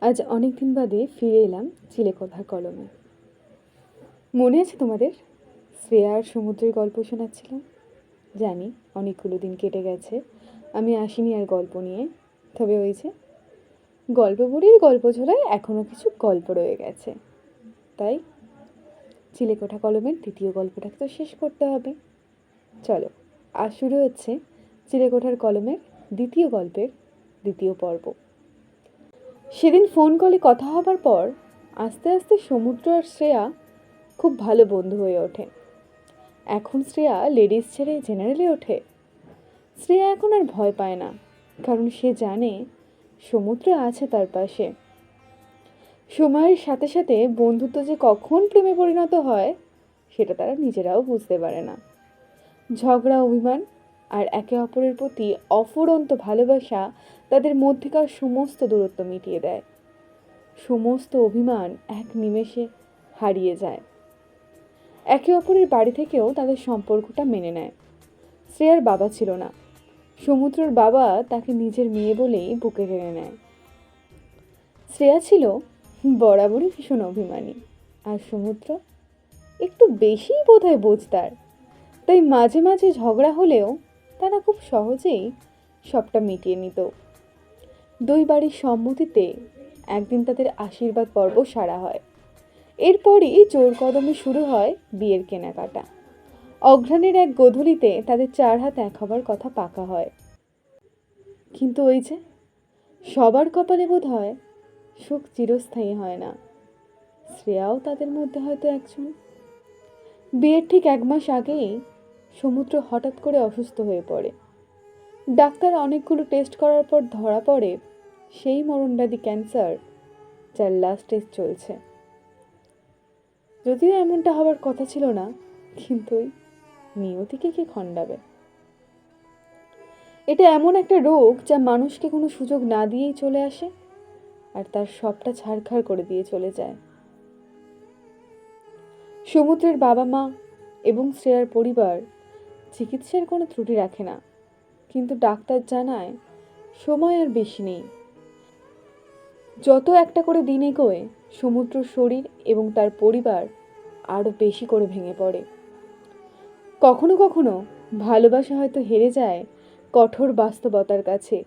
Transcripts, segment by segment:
আজ অনেক দিন বাদে ফিরে এলাম চিলেকোঠার কলমে। মনে আছে তোমাদের? শ্রেয়ার সমুদ্রের গল্প শোনাচ্ছিলাম। জানি অনেকগুলো দিন কেটে গেছে, আমি আসিনি আর গল্প নিয়ে। তবে ওই যে, গল্প বুড়ির গল্প ঝোলায় এখনও কিছু গল্প রয়ে গেছে। তাই চিলেকোঠা কলমের দ্বিতীয় গল্পটাকে তো শেষ করতে হবে। চলো, আজ শুরু হচ্ছে চিলেকোঠার কলমের দ্বিতীয় গল্পের দ্বিতীয় পর্ব। সেদিন ফোন কলে কথা হবার পর আস্তে আস্তে সমুদ্র আর শ্রেয়া খুব ভালো বন্ধু হয়ে ওঠে। এখন শ্রেয়া লেডিস ছেড়ে জেনারেলে ওঠে। শ্রেয়া এখন আর ভয় পায় না, কারণ সে জানে সমুদ্র আছে তার পাশে। সময়ের সাথে সাথে বন্ধুত্ব যে কখন প্রেমে পরিণত হয়, সেটা তারা নিজেরাও বুঝতে পারে না। ঝগড়া, অভিমান আর একে অপরের প্রতি অফুরন্ত ভালোবাসা তাদের মধ্যেকার সমস্ত দূরত্ব মিটিয়ে দেয়। সমস্ত অভিমান এক নিমেষে হারিয়ে যায়। একে অপরের বাড়ি থেকেও তাদের সম্পর্কটা মেনে নেয়। শ্রেয়ার বাবা ছিল না। সমুদ্রর বাবা তাকে নিজের মেয়ে বলেই বুকে টেনে নেয়। শ্রেয়া ছিল বরাবরই ভীষণ অভিমানী। আর সমুদ্র একটু বেশিই বোধহয় বোঝতার তাই মাঝে মাঝে ঝগড়া হলেও তারা খুব সহজেই সবটা মিটিয়ে নিত। দুই বাড়ির সম্মতিতে একদিন তাদের আশীর্বাদ পর্ব সারা হয়। এরপরই জোর কদমে শুরু হয় বিয়ের কেনাকাটা। অঘ্রাণের এক গোধূলিতে তাদের চার হাত এক হবার কথা পাকা হয়। কিন্তু ওই যে সবার কপালে বোধ হয় সুখ চিরস্থায়ী হয় না। শ্রেয়াও তাদের মধ্যে হয়তো একজন। বিয়ের ঠিক এক মাস আগেই সমুদ্র হঠাৎ করে অসুস্থ হয়ে পড়ে। ডাক্তার অনেকগুলো টেস্ট করার পর ধরা পড়ে সেই মরণব্যাধি ক্যান্সার যার লাস্ট টেস্ট চলছে। যদিও এমনটা হবার কথা ছিল না, কিন্তু নিয়তিকে কে খণ্ডাবে? এটা এমন একটা রোগ যা মানুষকে কোনো সুযোগ না দিয়েই চলে আসে আর তার সবটা ছাড়খাড় করে দিয়ে চলে যায়। সমুদ্রের বাবা মা এবং শ্রেয়ার পরিবার চিকিৎসার কোনো ত্রুটি রাখে না, কিন্তু ডাক্তার জানায় সময় আর বেশি নেই। যত একটা করে দিন এগোয়, সমুদ্র শরীর এবং তার পরিবার আরও বেশি করে ভেঙে পড়ে। কখনো কখনো ভালোবাসা হয়তো হেরে যায় কঠোর বাস্তবতার কাছে।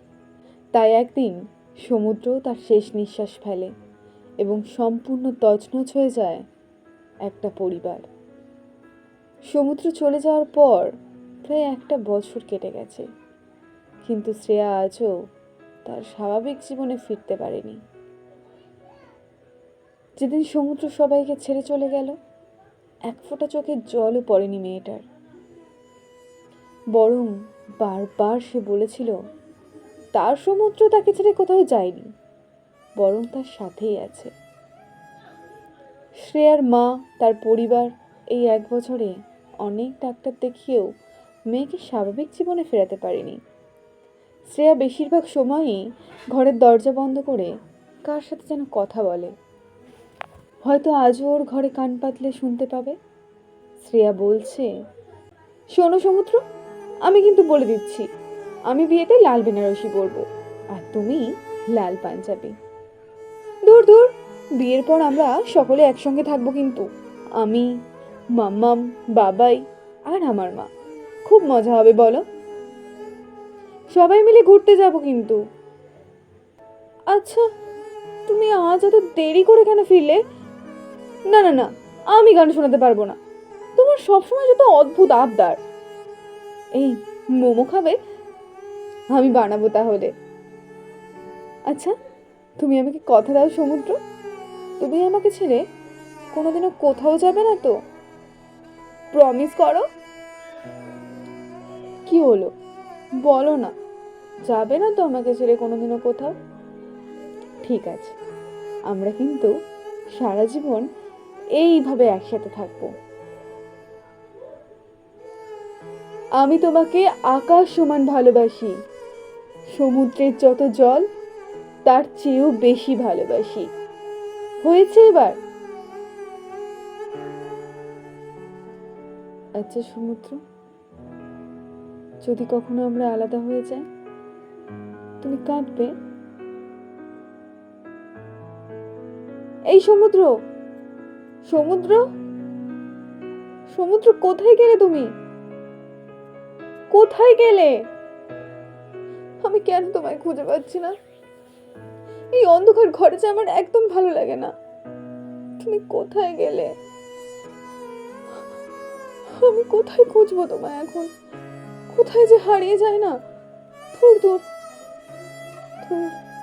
তাই একদিন সমুদ্রও তার শেষ নিঃশ্বাস ফেলে এবং সম্পূর্ণ তছনছ হয়ে যায় একটা পরিবার। সমুদ্র চলে যাওয়ার পর প্রায় একটা বছর কেটে গেছে। কিন্তু শ্রেয়া আজও তার স্বাভাবিক জীবনে ফিরতে পারেনি। যেদিন সমুদ্র সবাইকে ছেড়ে চলে গেল, এক ফোঁটা চোখের জলও পড়েনি মেয়েটার। বরং বারবার সে বলেছিল, তার সমুদ্র তাকে ছেড়ে কোথাও যায়নি, বরং তার সাথেই আছে। শ্রেয়ার মা, তার পরিবার এই এক বছরে অনেক ডাক্তার দেখিয়েও মেয়েকে স্বাভাবিক জীবনে ফেরাতে পারেনি। শ্রেয়া বেশিরভাগ সময়ই ঘরের দরজা বন্ধ করে কার সাথে যেন কথা বলে। হয়তো আজও ওর ঘরে কান পাতলে শুনতে পাবে? শ্রেয়া বলছে, শোনো সমুদ্র, আমি কিন্তু বলে দিচ্ছি, আমি বিয়েতে লাল বেনারসি পরবো, আর তুমি লাল পাঞ্জাবি। দূর দূর, বিয়ের পর আমরা সকলে একসঙ্গে থাকব কিন্তু, আমি, মাম্মাম, বাবাই আর আমার মা। খুব মজা হবে, বলো। সবাই মিলে ঘুরতে যাব কিন্তু। আচ্ছা তুমি আজ এত দেরি করে কেন ফিরলে? না না না, আমি গান শোনাতে পারব না। তোমার সবসময় যত অদ্ভুত আবদার। এই, মোমো খাবে? আমি বানাবো তাহলে। আচ্ছা তুমি আমাকে কথা দাও সমুদ্র। তুমি আমাকে ছেড়ে কোনোদিনও কোথাও যাবে না তো? প্রমিস করো। কি হলো? বলো না। যাবে না তো আমাকে ছেড়ে কোনোদিনও কোথাও? ঠিক আছে। আমরা কিন্তু সারা জীবন এইভাবে একসাথে থাকব। আমি তোমাকে আকাশ সমান ভালোবাসি। সমুদ্রের যত জল, তার চেয়েও বেশি ভালোবাসি। হয়েছে এবার? আচ্ছা সমুদ্র। যদি কখনো আমরা আলাদা হয়ে যাই, তুমি কাঁদবে। এই সমুদ্র! সমুদ্র? সমুদ্র কোথায় গেলে তুমি? কোথায় গেলে? আমি কেন তোমায় খুঁজে পাচ্ছি না? এই অন্ধকার ঘরে যে আমার একদম ভালো লাগে না। তুমি কোথায় গেলে? আমি কোথায় খুঁজবো তোমায় এখন? কোথায় যে হারিয়ে যায় না? দূর দূর দূর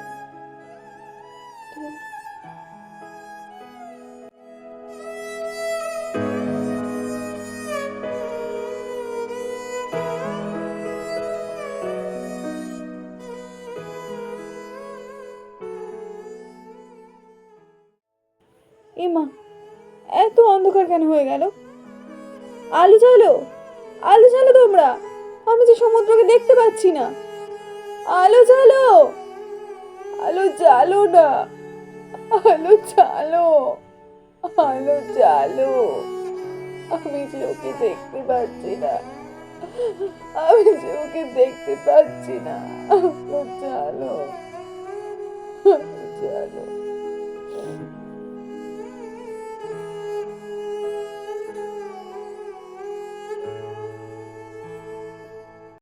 এমা এত অন্ধকার কেন হয়ে গেল? আলো জ্বালো আলো জ্বালো তোমরা, আমি যে সমুদ্রকে দেখতে পাচ্ছি না। আলো জ্বালো আলো জ্বালো না, আলো জ্বালো আলো জ্বালো আমি যে ওকে দেখতে পাচ্ছি না, আমি যে ওকে দেখতে পাচ্ছি না, আলো জ্বালো